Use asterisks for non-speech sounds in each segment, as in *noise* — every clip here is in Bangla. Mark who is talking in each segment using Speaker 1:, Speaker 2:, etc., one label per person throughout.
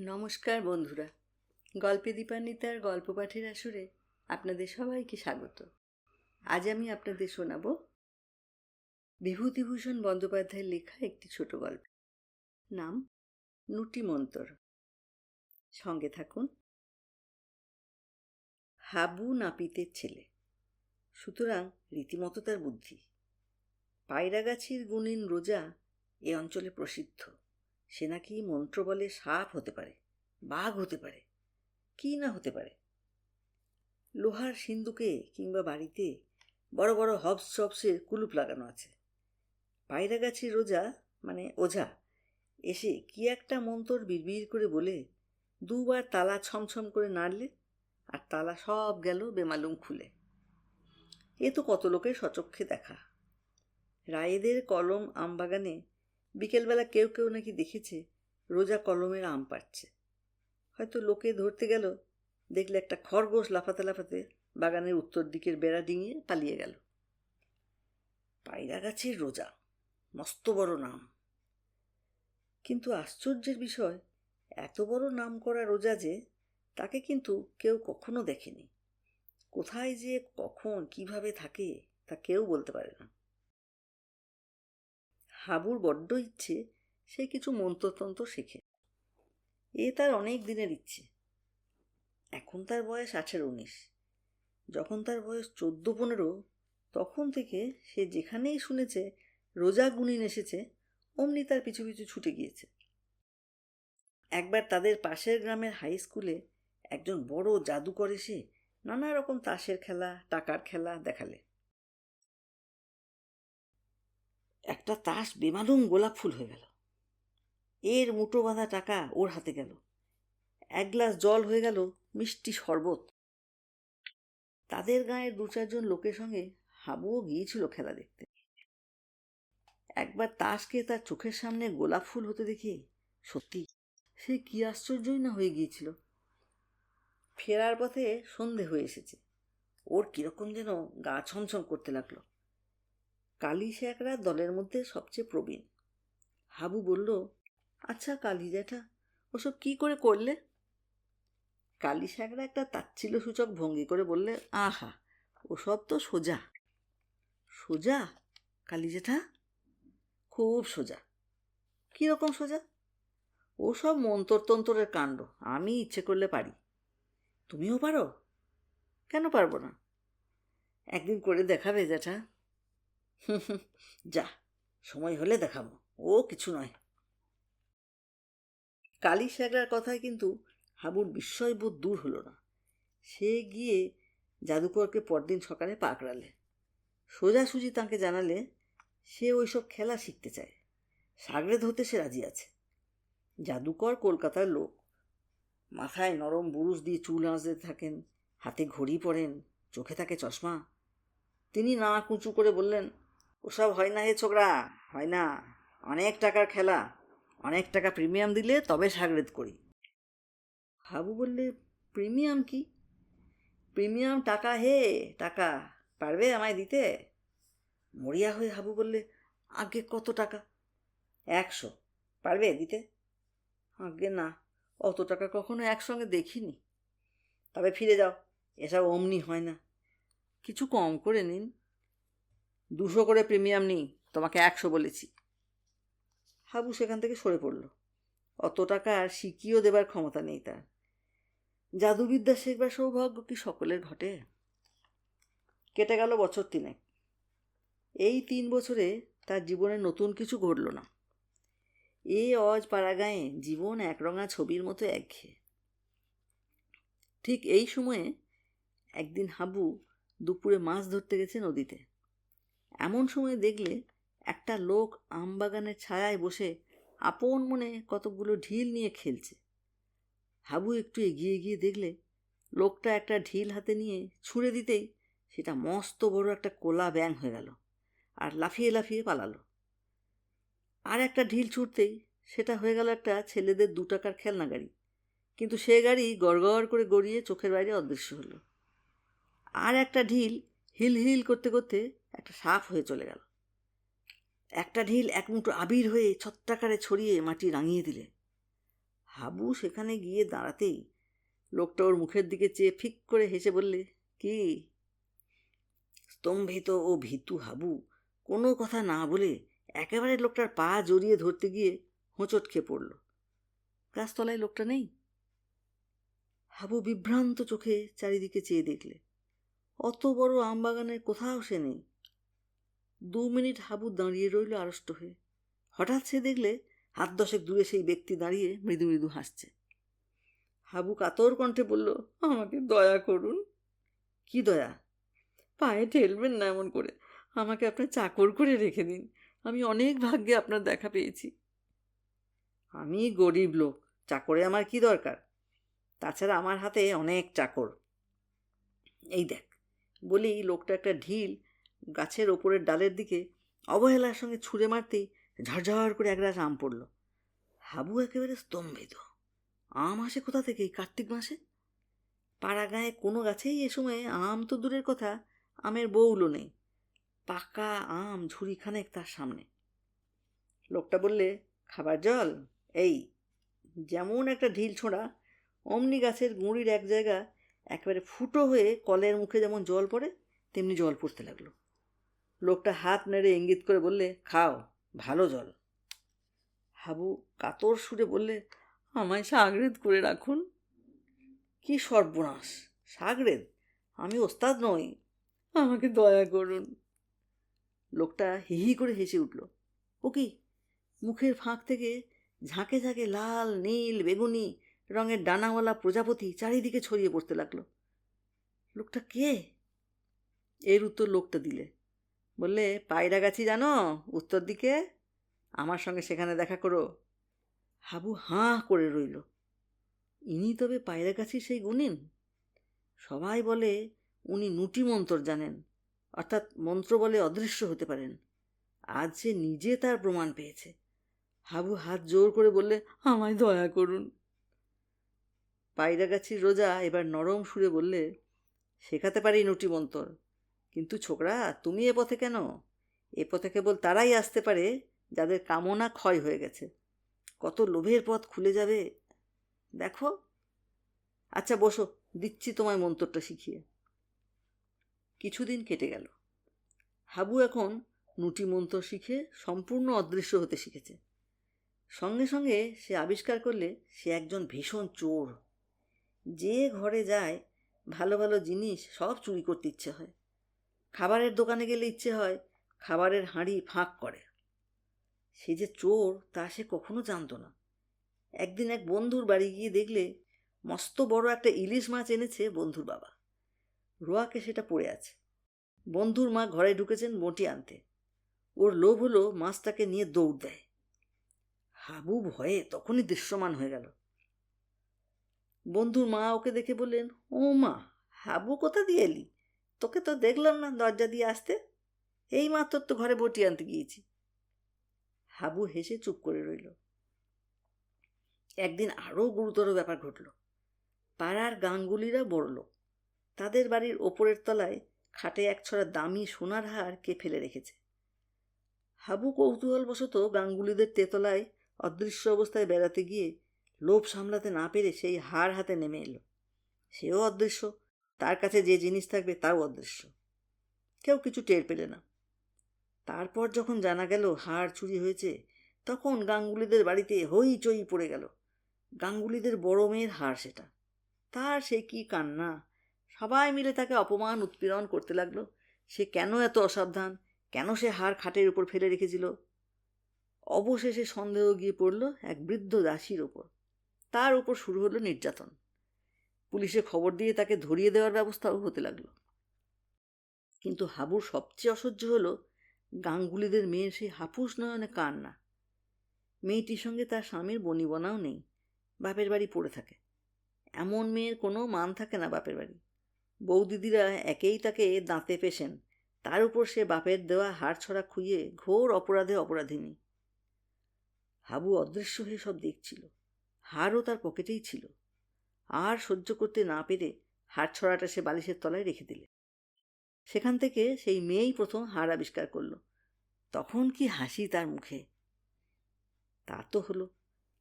Speaker 1: নমস্কার বন্ধুরা। গল্পে দীপান্বিতার গল্প পাঠের আসরে আপনাদের সবাইকে স্বাগত। আজ আমি আপনাদের শোনাব বিভূতিভূষণ বন্দ্যোপাধ্যায়ের লেখা একটি ছোট গল্প। নাম নুটি মন্তর সঙ্গে থাকুন। হাবু নাপিতের ছেলে। সুতরাং রীতিমতো তার বুদ্ধি। পায়রাগাছির গুণিন রোজা এ অঞ্চলে প্রসিদ্ধ। সে নাকি মন্ত্র বলে সাপ হতে পারে, বাঘ হতে পারে, কি না হতে পারে? লোহার সিন্ধুকে কিংবা বাড়িতে বড় বড় হবস চপসের কুলুপ লাগানো আছে। পায়রা গাছের রোজা মানে ওঝা, এসে কি একটা মন্তর বিড়বিড় করে বলে দুবার তালা ছমছম করে নাড়লে আর তালা সব গেল বেমালুম খুলে। এ তো কত লোকের সচক্ষে দেখা। রায়েদের কলম আমবাগানে বিকেলবেলা কেউ কেউ নাকি দেখেছে রোজা কলমের আম পাচ্ছে হয়তো লোকে ধরতে গেল, দেখলে একটা খরগোশ লাফাতে লাফাতে বাগানের উত্তর দিকের বেড়া ডিঙিয়ে পালিয়ে গেল। পায়রা গাছের রোজা, মস্ত বড় নাম। কিন্তু আশ্চর্যের বিষয়, এত বড় নাম করা রোজা যে তাকে কিন্তু কেউ কখনো দেখেনি। কোথায় যে কখন, কীভাবে থাকে তা কেউ বলতে পারে না। হাবুর বড্ড ইচ্ছে, সে কিছু মন্ত্রতন্ত্র শেখে। এ তার অনেক দিনের ইচ্ছে। এখন তার বয়স আঠেরো উনিশ। যখন তার বয়স চোদ্দ পনেরো, তখন থেকে সে যেখানেই শুনেছে, রোজা গুনিন এসেছে, অমনি তার পিছু পিছু ছুটে গিয়েছে। একবার তাদের পাশের গ্রামের হাই স্কুলে একজন বড় জাদুকর এসে নানা রকম তাসের খেলা, টাকার খেলা দেখালে। একটা তাস বেমালুম গোলাপ ফুল হয়ে গেল। এর মুঠো বাঁধা টাকা ওর হাতে গেল। এক গ্লাস জল হয়ে গেল মিষ্টি শরবত। তাদের গাঁয়ের দু চারজন লোকের সঙ্গে হাবুও গিয়েছিল খেলা দেখতে। একবার তাসকে তার চোখের সামনে গোলাপ ফুল হতে দেখে সত্যি সে কি আশ্চর্যই না হয়ে গিয়েছিল। ফেরার পথে সন্ধে হয়ে এসেছে। ওর কীরকম যেন গা ছমছম করতে লাগল। কালী শেখরা দলের মধ্যে সবচেয়ে প্রবীণ। হাবু বলল আচ্ছা কালী জ্যাঠা, ওসব কি করে করলে? কালী শেখরা একটা তাচ্ছিল সূচক ভঙ্গি করে বললে, আহা, ওসব তো সোজা। সোজা? কালী জ্যাঠা? খুব সোজা। কীরকম সোজা? ও ওসব মন্তরতন্ত্রের কাণ্ড, আমি ইচ্ছে করলে পারি। তুমিও পারো? কেন পারব না? একদিন করে দেখাবে জ্যাঠা। *laughs* যা, সময় হলে দেখাবো। ও কিছু নয়। কালী শ্যাগরার কথায় কিন্তু হাবুর বিস্ময়বোধ দূর হলো না। সে গিয়ে জাদুকরকে পরদিন সকালে পাকড়ালে। সোজাসুজি তাকে জানালে, সে ওইসব খেলা শিখতে চায়। সাগরে ধরতে সে রাজি আছে। জাদুকর কলকাতার লোক। মাথায় নরম বুরুষ দিয়ে চুল আঁচড়ে থাকেন, হাতে ঘড়ি পরেন, চোখে থাকে চশমা। তিনি না কুঁচু করে বললেন ওসব হয় না হে ছোকরা, হয় না। অনেক টাকার খেলা, অনেক টাকা প্রিমিয়াম দিলে তবে সাগরেদ করি। হাবু বললে, প্রিমিয়াম কি? প্রিমিয়াম টাকা হে, টাকা পারবে আমায় দিতে? মরিয়া হয়ে হাবু বললে আগে কত টাকা? একশো। পারবে দিতে? আগে না, অত টাকা কখনো একসঙ্গে দেখিনি। তবে ফিরে যাও, এসব অমনি হয় না। কিছু কম করে নিন। দুশো করে প্রিমিয়াম নিই, তোমাকে একশো বলেছি। হাবু সেখান থেকে সরে পড়ল। অত টাকা আর শিখিয়েও দেবার ক্ষমতা নেই তার। জাদুবিদ্যা শেখবার সৌভাগ্য কি সকলের ঘটে? কেটে গেল বছর তিনেক। এই তিন বছরে তার জীবনে নতুন কিছু ঘটল না। এ অজ পাড়াগাঁয়ে জীবন একরঙা ছবির মতো একঘেয়ে। ঠিক এই সময়ে একদিন হাবু দুপুরে মাছ ধরতে গেছে নদীতে। এমন সময় দেখলে একটা লোক আমবাগানের ছায়ায় বসে আপন মনে কতকগুলো ঢিল নিয়ে খেলছে। হাবু একটু এগিয়ে গিয়ে দেখলে লোকটা একটা ঢিল হাতে নিয়ে ছুঁড়ে দিতেই সেটা মস্ত বড় একটা কোলা ব্যাং হয়ে গেল আর লাফিয়ে লাফিয়ে পালালো। আর একটা ঢিল ছুটতেই সেটা হয়ে গেল একটা ছেলেদের দু টাকার খেলনা গাড়ি। কিন্তু সে গাড়ি গড়গড় করে গড়িয়ে চোখের বাইরে অদৃশ্য হলো। আর একটা ঢিল হিল হিল করতে করতে একটা সাপ হয়ে চলে গেল। একটা ঢিল এক মুঠো আবির হয়ে ছত্রাকারে ছড়িয়ে মাটি রাঙিয়ে দিলে। হাবু সেখানে গিয়ে দাঁড়াতেই লোকটা ওর মুখের দিকে চেয়ে ফিক করে হেসে বললে, কি? স্তম্ভিত ও ভীতু হাবু, কোনো কথা না বলে একেবারে লোকটার পা জড়িয়ে ধরতে গিয়ে হোঁচট খেয়ে পড়ল। গাছতলায় লোকটা নেই। হাবু বিভ্রান্ত চোখে চারিদিকে চেয়ে দেখলে। অত বড় আমবাগানের কোথাও সে নেই। দু মিনিট হাবু দাঁড়িয়ে রইল আড়ষ্ট হয়ে। হঠাৎ সে দেখলে হাত দশেক দূরে সেই ব্যক্তি দাঁড়িয়ে মৃদু মৃদু হাসছে। হাবু কাতর কণ্ঠে বলল, আমাকে দয়া করুন। কি দয়া? পায়ে ঠেলবেন না এমন করে। আমাকে আপনার চাকর করে রেখে দিন। আমি অনেক ভাগ্যে আপনার দেখা পেয়েছি। আমি গরিব লোক। চাকরে আমার কি দরকার? তাছাড়া আমার হাতে অনেক চাকর। এই দেখ। বলেই লোকটা একটা ঢিল গাছের ওপরের ডালের দিকে অবহেলার সঙ্গে ছুঁড়ে মারতেই ঝরঝর করে একরাশ আম পড়ল। হাবু একেবারে স্তম্ভিত। আম আসে কোথা থেকে এই কার্তিক মাসে? পাড়া গায়ে কোনো গাছেই এ সময় আম তো দূরের কথা, আমের বউলও নেই। পাকা আম ঝুড়িখানেক তার সামনে। লোকটা বললে, খাবার জল? এই, যেমন একটা ঢিল ছোঁড়া, অমনি গাছের গুঁড়ির এক জায়গা একেবারে ফুটো হয়ে কলের মুখে যেমন জল পড়ে, তেমনি জল পড়তে লাগল। লোকটা হাত নেড়ে ইঙ্গিত করে বললে, খাও, ভালো জল। হাবু কাতর সুরে বললে, আমায় সাগরেদ করে রাখুন। কি সর্বনাশ, সাগরেদ, আমি ওস্তাদ নই, আমাকে দয়া করুন। লোকটা হিহি করে হেসে উঠল, ও কি, মুখের ফাঁক থেকে ঝাঁকে ঝাঁকে লাল, নীল, বেগুনি, রঙের ডানাওয়ালা প্রজাপতি চারিদিকে ছড়িয়ে পড়তে লাগল। লোকটা কে? এর উত্তর লোকটা দিলে বললে, পায়রা গাছি জানো, উত্তর দিকে? আমার সঙ্গে সেখানে দেখা করো। হাবু হাঁ করে রইল। ইনি তবে পায়রা গাছি সেই গুনিন সবাই বলে, উনি নুটি মন্তর জানেন, অর্থাৎ মন্ত্র বলে অদৃশ্য হতে পারেন। আজ সে নিজে তার প্রমাণ পেয়েছে। হাবু হাত জোর করে বললে, আমায় দয়া করুন। পায়রাগাছির রোজা এবার নরম সুরে বললে, শেখাতে পারি নুটি মন্তর। কিন্তু ছোকরা, তুমি এ পথে কেন? এ পথে কেবল তারাই আসতে পারে যাদের কামনা ক্ষয় হয়ে গেছে। কত লোভের পথ খুলে যাবে। দেখো। আচ্ছা বসো, দিচ্ছি তোমায় মন্তরটা শিখিয়ে। কিছুদিন কেটে গেল। হাবু এখন নুটি মন্ত্র শিখে সম্পূর্ণ অদৃশ্য হতে শিখেছে। সঙ্গে সঙ্গে সে আবিষ্কার করলে সে একজন ভীষণ চোর। যে ঘরে যায়, ভালো ভালো জিনিস সব চুরি করতে ইচ্ছে হয়। খাবারের দোকানে গেলে ইচ্ছে হয় খাবারের হাঁড়ি ফাঁক করে। সে যে চোর, তা সে কখনো জানতো না। একদিন এক বন্ধুর বাড়ি গিয়ে দেখলে মস্ত বড় একটা ইলিশ মাছ এনেছে বন্ধুর বাবা। রোয়াকে সেটা পড়ে আছে। বন্ধুর মা ঘরে ঢুকেছেন বটি আনতে। ওর লোভ হলো মাছটাকে নিয়ে দৌড় দেয়। হাবু ভয়ে তখনই দৃশ্যমান হয়ে গেল। বন্ধুর মা ওকে দেখে বললেন, ও মা, হাবু কোথা দিয়ে এলি? তোকে তো দেখলাম না দরজা দিয়ে আসতে। এই মাত্র তো ঘরে বটি আনতে গিয়েছি। হাবু হেসে চুপ করে রইল। একদিন আরও গুরুতর ব্যাপার ঘটল। পাড়ার গাঙ্গুলিরা বড়ল তাদের বাড়ির ওপরের তলায় খাটে এক ছড়া দামি সোনার হার কে ফেলে রেখেছে। হাবু কৌতূহলবশত গাঙ্গুলিদের তেতলায় অদৃশ্য অবস্থায় বেড়াতে গিয়ে লোভ সামলাতে না পেরে সেই হার হাতে নেমে এলো। সেও অদৃশ্য তার কাছে যে জিনিস থাকবে তাও অদৃশ্য কেউ কিছু টের পেলে না। তারপর যখন জানা গেল হার চুরি হয়েছে, তখন গাঙ্গুলিদের বাড়িতে হইচই পড়ে গেল। গাঙ্গুলিদের বড় মেয়ের হার সেটা। তার সে কি কান্না? সবাই মিলে তাকে অপমান, উৎপীড়ন করতে লাগল। সে কেন এত অসাবধান? কেন সে হার খাটের উপর ফেলে রেখেছিল? অবশেষে সন্দেহ গিয়ে পড়ল এক বৃদ্ধ দাসীর ওপর তার উপর শুরু হলো নির্যাতন। পুলিশে খবর দিয়ে তাকে ধরিয়ে দেওয়ার ব্যবস্থাও হতে লাগল। কিন্তু হাবুর সবচেয়ে অসহ্য হলো গাঙ্গুলিদের মেয়ের সেই হাফুস নয়নে কান্না। মেয়েটির সঙ্গে তার স্বামীর বনিবনাও নেই, বাপের বাড়ি পড়ে থাকে। এমন মেয়ের কোনো মান থাকে না বাপের বাড়ি। বৌদিদিরা একেই তাকে দাঁতে পেশেন, তার উপর সে বাপের দেওয়া হাড় ছড়া খুইয়ে ঘোর অপরাধে অপরাধিনী। হাবু অদৃশ্য হয়ে সব দেখছিল হারও তার পকেটেই ছিল। আর সহ্য করতে না পেরে হাড় ছড়াটা সে বালিশের তলায় রেখে দিলে। সেখান থেকে সেই মেয়েই প্রথম হাড় আবিষ্কার করল। তখন কি হাসি তার মুখে। তা তো হলো,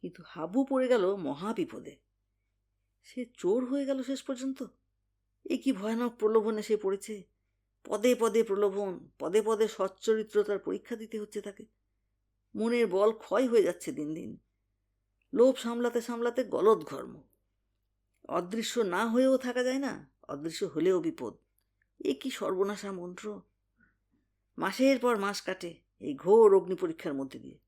Speaker 1: কিন্তু হাবু পড়ে গেল মহা বিপদে সে চোর হয়ে গেল শেষ পর্যন্ত? এ কি ভয়ানক প্রলোভনে সে পড়েছে? পদে পদে প্রলোভন, পদে পদে সচ্চরিত্রতার পরীক্ষা দিতে হচ্ছে তাকে। মনের বল ক্ষয় হয়ে যাচ্ছে দিন দিন। লোভ সামলাতে সামলাতে গলদ ঘর্ম। অদৃশ্য না হয়েও থাকা যায় না, অদৃশ্য হলেও বিপদ। এ কি সর্বনাশা মন্ত্র? মাসের পর মাস কাটে এই ঘোর অগ্নি পরীক্ষার মধ্যে দিয়ে।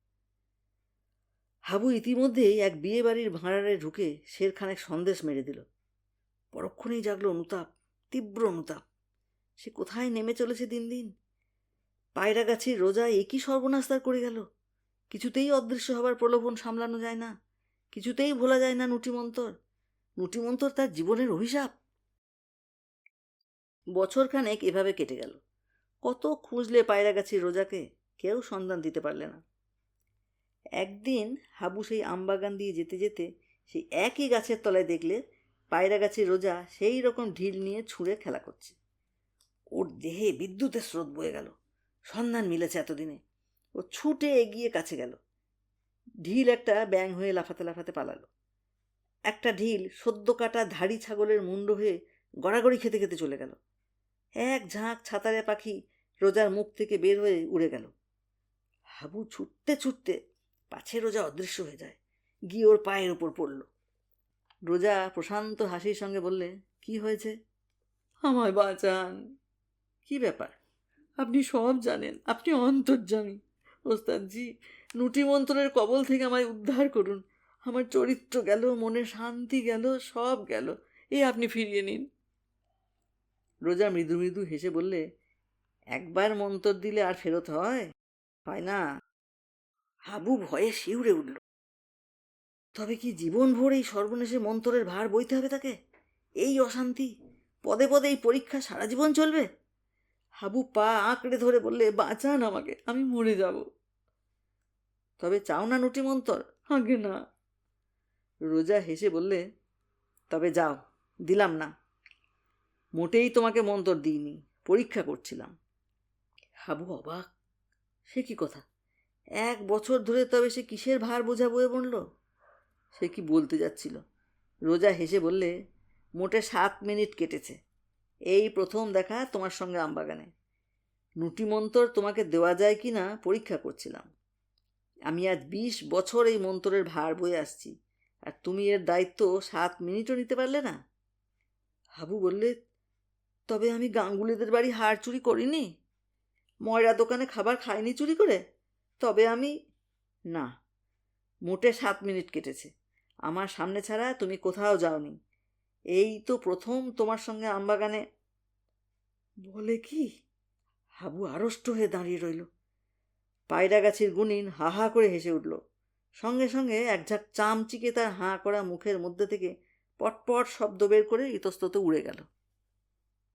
Speaker 1: হাবু ইতিমধ্যেই এক বিয়ে বাড়ির ভাঁড়ারে ঢুকে শেরখানেক সন্দেশ মেরে দিল। পরক্ষণেই জাগলো অনুতাপ, তীব্র অনুতাপ। সে কোথায় নেমে চলেছে দিন দিন? পায়রা গাছের রোজা একই সর্বনাশ তার করে গেল? কিছুতেই অদৃশ্য হবার প্রলোভন সামলানো যায় না, কিছুতেই ভোলা যায় না নুটিমন্তর। নুটিমন্তর তার জীবনের অভিশাপ? বছরখানেক এভাবে কেটে গেল। কত খুঁজলে পায়রা গাছের রোজাকে? কেউ সন্ধান দিতে পারলে না। একদিন হাবু সেই আমবাগান দিয়ে যেতে যেতে সেই একই গাছের তলায় দেখলে পায়রা গাছের রোজা সেই রকম ঢিল নিয়ে ছুঁড়ে খেলা করছে। ওর দেহে বিদ্যুতের স্রোত বয়ে গেল। সন্ধান মিলেছে এতদিনে। ও ছুটে এগিয়ে কাছে গেল। ঢিল একটা ব্যাং হয়ে লাফাতে লাফাতে পালালো। একটা ঢিল সদ্য কাটা ধাড়ি ছাগলের মুন্ড হয়ে গড়াগড়ি খেতে খেতে চলে গেল। এক ঝাঁক ছাতারে পাখি রোজার মুখ থেকে বের হয়ে উড়ে গেল। হাবু ছুটতে ছুটতে পাছে রোজা অদৃশ্য হয়ে যায়। গিয়ে ওর পায়ের ওপর পড়ল। রোজা প্রশান্ত হাসির সঙ্গে বললে, কি হয়েছে? আমায় বাঁচান। কি ব্যাপার? আপনি সব জানেন। আপনি অন্তর্জামী। ওস্তাদজি, নুটি মন্ত্রের কবল থেকে আমায় উদ্ধার করুন। আমার চরিত্র গেল মনে শান্তি গেল, সব গেল। এ আপনি ফিরিয়ে নিন। রোজা মৃদু মৃদু হেসে বললে, একবার মন্তর দিলে আর ফেরত হয়? হয় না? হাবু ভয়ে শিউরে উঠল। তবে কি জীবনভর এই সর্বনেশে মন্তরের ভার বইতে হবে তাকে? এই অশান্তি, পদে পদে এই পরীক্ষা সারা জীবন চলবে? হাবু পা আঁকড়ে ধরে বললে, বাঁচান আমাকে, আমি মরে যাব। তবে চাও না নুটি মন্তর? আগে না। রোজা হেসে বললে, তবে যাও, দিলাম না। মোটেই তোমাকে মন্তর দিইনি, পরীক্ষা করছিলাম। হাবু অবাক, সে কি কথা? এক বছর ধরে তবে সে কিসের ভার বোঝা বয়ে বলল সে কি বলতে যাচ্ছিল? রোজা হেসে বললে, মোটে সাত মিনিট কেটেছে। এই প্রথম দেখা তোমার সঙ্গে আমবাগানে। নুটি মন্তর তোমাকে দেওয়া যায় কি না পরীক্ষা করছিলাম। আমি আজ বিশ বছর এই মন্তরের ভার বয়ে আসছি। আর তুমি এর দায়িত্ব সাত মিনিটও নিতে পারলে না? হাবু বললে, তবে আমি গাঙ্গুলিদের বাড়ি হার চুরি করিনি। ময়রা দোকানে খাবার খাইনি চুরি করে। তবে আমি না, মোটে সাত মিনিট কেটেছে। আমার সামনে ছাড়া তুমি কোথাও যাওনি। এই তো প্রথম তোমার সঙ্গে আমবাগানে বলে কি? হাবু আড়ষ্ট হয়ে দাঁড়িয়ে রইল। পায়রা গাছের গুনিন হা হা করে হেসে উঠল। সঙ্গে সঙ্গে একঝাঁক চামচিকে তার হাঁ করা মুখের মধ্যে থেকে পটপট শব্দ বের করে ইতস্তত উড়ে গেল।